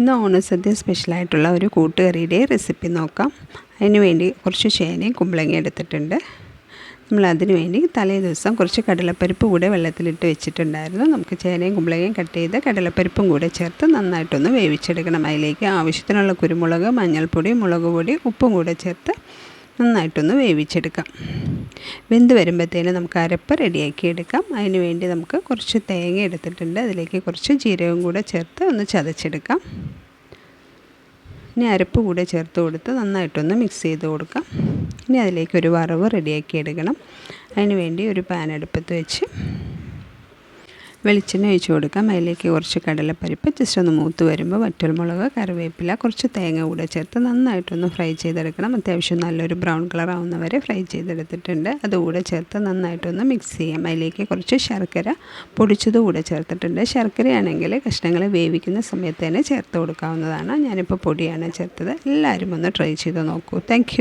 ഇന്ന് ഓണസദ്യ സ്പെഷ്യലായിട്ടുള്ള ഒരു കൂട്ടുകറിയുടെ റെസിപ്പി നോക്കാം. അതിന് വേണ്ടി കുറച്ച് ചേനയും കുമ്പളങ്ങയും എടുത്തിട്ടുണ്ട്. നമ്മൾ അതിന് വേണ്ടി തലേ ദിവസം കുറച്ച് കടലപ്പരിപ്പ് കൂടെ വെള്ളത്തിലിട്ട് വെച്ചിട്ടുണ്ടായിരുന്നു. നമുക്ക് ചേനയും കുമ്പളങ്ങയും കട്ട് ചെയ്ത് കടലപ്പരിപ്പും കൂടെ ചേർത്ത് നന്നായിട്ടൊന്ന് വേവിച്ചെടുക്കണം. അതിലേക്ക് ആവശ്യത്തിനുള്ള കുരുമുളക് മഞ്ഞൾപ്പൊടി മുളക് പൊടി ഉപ്പും കൂടെ ചേർത്ത് നന്നായിട്ടൊന്ന് വേവിച്ചെടുക്കാം. വെന്ത് വരുമ്പോഴത്തേന് നമുക്ക് അരപ്പ് റെഡിയാക്കി എടുക്കാം. അതിന് വേണ്ടി നമുക്ക് കുറച്ച് തേങ്ങ എടുത്തിട്ടുണ്ട്. അതിലേക്ക് കുറച്ച് ജീരകം കൂടെ ചേർത്ത് ഒന്ന് ചതച്ചെടുക്കാം. ഇനി അരപ്പ് കൂടെ ചേർത്ത് കൊടുത്ത് നന്നായിട്ടൊന്ന് മിക്സ് ചെയ്ത് കൊടുക്കാം. ഇനി അതിലേക്ക് ഒരു വറവ് റെഡിയാക്കി എടുക്കണം. അതിന് വേണ്ടി ഒരു പാൻ അടുപ്പത്ത് വെച്ച് വെളിച്ചെണ്ണ ഒഴിച്ച് കൊടുക്കാം. അതിലേക്ക് കുറച്ച് കടലപ്പരിപ്പ് ജസ്റ്റ് ഒന്ന് മൂത്ത് വരുമ്പോൾ വറ്റൽമുളക് കറിവേപ്പില കുറച്ച് തേങ്ങ കൂടെ ചേർത്ത് നന്നായിട്ടൊന്ന് ഫ്രൈ ചെയ്തെടുക്കണം. അത്യാവശ്യം നല്ലൊരു ബ്രൗൺ കളർ ആവുന്നവരെ ഫ്രൈ ചെയ്തെടുത്തിട്ടുണ്ട്. അതുകൂടെ ചേർത്ത് നന്നായിട്ടൊന്ന് മിക്സ് ചെയ്യാം. അതിലേക്ക് കുറച്ച് ശർക്കര പൊടിച്ചത് കൂടെ ചേർത്തിട്ടുണ്ട്. ശർക്കരയാണെങ്കിൽ കഷ്ണങ്ങൾ വേവിക്കുന്ന സമയത്ത് തന്നെ ചേർത്ത് കൊടുക്കാവുന്നതാണ്. ഞാനിപ്പോൾ പൊടിയാണ് ചേർത്തത്. എല്ലാവരും ഒന്ന് ട്രൈ ചെയ്ത് നോക്കൂ. താങ്ക്